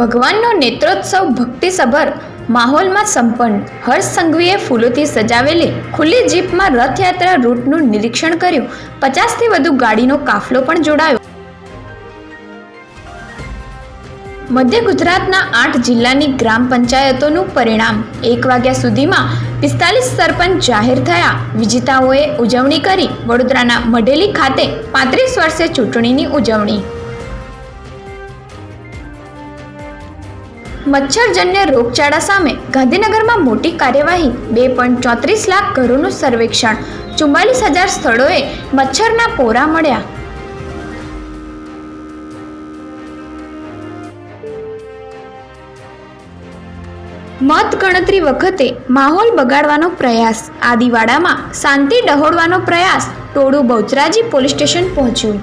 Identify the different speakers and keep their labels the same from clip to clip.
Speaker 1: ભગવાનનો નેત્રોત્સવ ભક્તિસભર માહોલમાં સંપન્ન. હર્ષ સંઘવીએ ફૂલોથી સજાવેલી ખુલ્લી જીપમાં રથયાત્રા રૂટનું નિરીક્ષણ કર્યું. પચાસથી વધુ ગાડીનો કાફલો પણ જોડાયો. મધ્ય ગુજરાતના આઠ જિલ્લાની ગ્રામ પંચાયતોનું પરિણામ એક વાગ્યા સુધીમાં પિસ્તાલીસ સરપંચ જાહેર થયા. વિજેતાઓએ ઉજવણી કરી. વડોદરાના મઢેલી ખાતે પાંત્રીસ વર્ષે ચૂંટણીની ઉજવણી. મચ્છરજન્ય રોગચાળા સામે ગાંધીનગરમાં મોટી કાર્યવાહી, બે પોઈન્ટ ચોત્રીસ લાખ ઘરોનું સર્વેક્ષણ. ચુમ્માલીસ હજાર સ્થળોએ મચ્છરના પોરા મળ્યા. મતગણતરી વખતે માહોલ બગાડવાનો પ્રયાસ. આદિવાડામાં શાંતિ ડહોળવાનો પ્રયાસ. ટોળું બહુચરાજી પોલીસ સ્ટેશન પહોંચ્યું.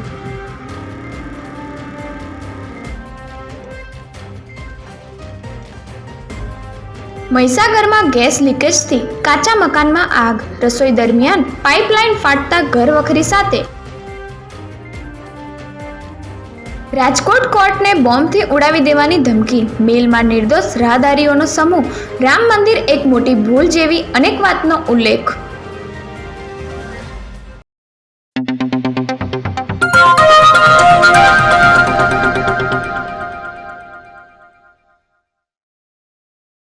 Speaker 1: મહીસાગરમાં ગેસ લીકેજથી કાચા મકાનમાં આગ. રસોઈ દરમિયાન પાઇપલાઇન ફાટતા ઘર વખરી સાથે. રાજકોટ કોર્ટને બોમ્બથી ઉડાવી દેવાની ધમકી. મેલમાં નિર્દોષ રાહદારીઓનો સમૂહ. રામ મંદિર એક મોટી ભૂલ જેવી અનેક વાતનો ઉલ્લેખ.